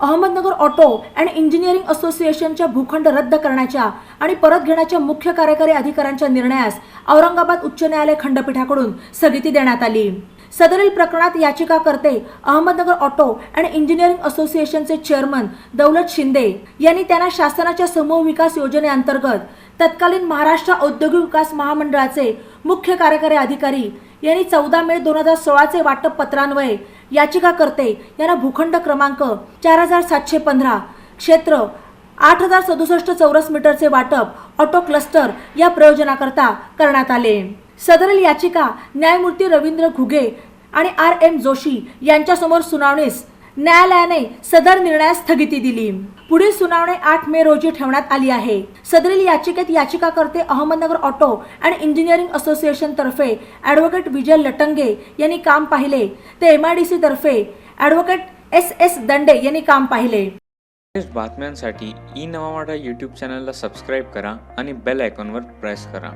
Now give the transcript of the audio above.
Ahmednagar auto and engineering असोसिएशनच्या भूखंड रद्द करण्याच्या आणि परत घेण्याच्या मुख्य कार्यकारी अधिकाऱ्यांच्या निर्णयास औरंगाबाद उच्च न्यायालय खंडपीठाकडून स्थगिती देण्यात आली. सदरील प्रकरणात याचिकाकर्ते अहमदनगर ऑटो अँड इंजिनिअरिंग असोसिएशनचे चेअरमन दौलत शिंदे यांनी त्यांना शासनाच्या समूह विकास योजनेअंतर्गत तत्कालीन महाराष्ट्र औद्योगिक विकास महामंडळाचे मुख्य कार्यकारी अधिकारी यांनी चौदा मे दोन हजार सोळाचे वाटप पत्रान्वये याचिकाकर्ते यांना भूखंड क्रमांक चार हजार सातशे पंधरा क्षेत्र आठ हजार सदुसष्ट चौरस मीटरचे वाटप ऑटो क्लस्टर या प्रयोजनाकरता करण्यात आले. सदरील याचिका न्यायमूर्ती रवींद्र घुगे आणि आर एम जोशी यांच्यासमोर सुनावणीस न्यायालयाने सदर निर्णयास स्थगिती दिली. पुढील सुनावणी आठ मे रोजी ठेवण्यात आली आहे. सदरील याचिकेत याचिकाकर्ते Ahmednagar auto and engineering association तर्फे ॲडव्होकेट विजय लटंगे यांनी काम पाहिले. ते एम आय डी सी तर्फे ॲडव्होकेट एस एस दंडे यांनी काम पाहिले. बातम्यांसाठी ई नवा मराठा यूट्यूब चॅनलला सबस्क्राईब करा आणि बेल आयकॉनवर प्रेस करा.